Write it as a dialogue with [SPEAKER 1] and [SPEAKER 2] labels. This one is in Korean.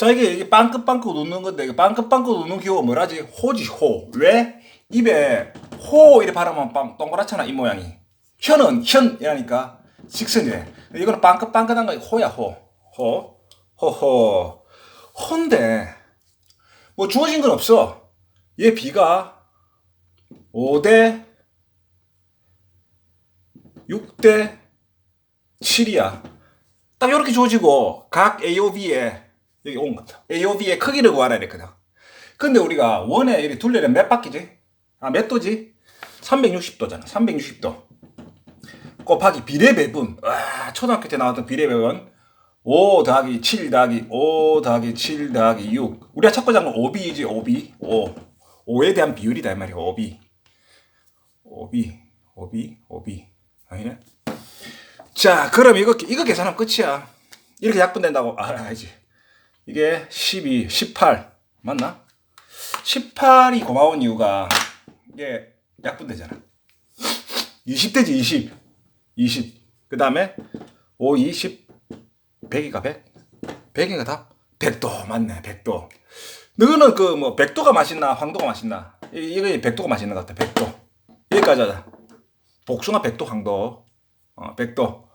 [SPEAKER 1] 자, 이게, 이게 빵긋빵긋 웃는 건데, 이게 빵긋빵긋 웃는 기호가 뭐라지? 호지, 호. 왜? 입에 호 이렇게 바르면 빵, 동그랗잖아, 이 모양이. 혀는 현이라니까. 직선이래. 이거는 빵긋빵긋한 거, 호야, 호. 호. 호호. 호인데, 뭐 주어진 건 없어. 얘 B가 5대 6대 7이야. 딱 이렇게 주어지고 각 AOB에 여기 온 거다. AOB의 크기를 구하라 이랬거든. 근데 우리가 원에 이렇게 둘레는 몇 바퀴지? 아, 몇 도지? 360도잖아. 360도. 곱하기 비례 배분. 와, 초등학교 때 나왔던 비례 배분. 5 더하기 7 더하기 5 더하기 7 더하기 6. 우리가 찾고 잡은 5B이지, 5B. 5. 5에 대한 비율이다, 이 말이야, 5B. 5B, 5B, 5B. 아니네? 자, 그럼 이거, 이거 계산하면 끝이야. 이렇게 약분된다고, 아, 알지. 이게 12, 18. 맞나? 18이 고마운 이유가, 이게 약분되잖아. 20대지, 20. 20. 그 다음에 5, 20, 100이가 100? 100인가 답? 100도, 맞네, 100도. 너는 그 뭐, 백도가 맛있나, 황도가 맛있나? 이- 이거 백도가 맛있는 것 같아, 백도. 여기까지 하자. 복숭아 백도, 황도. 어, 백도.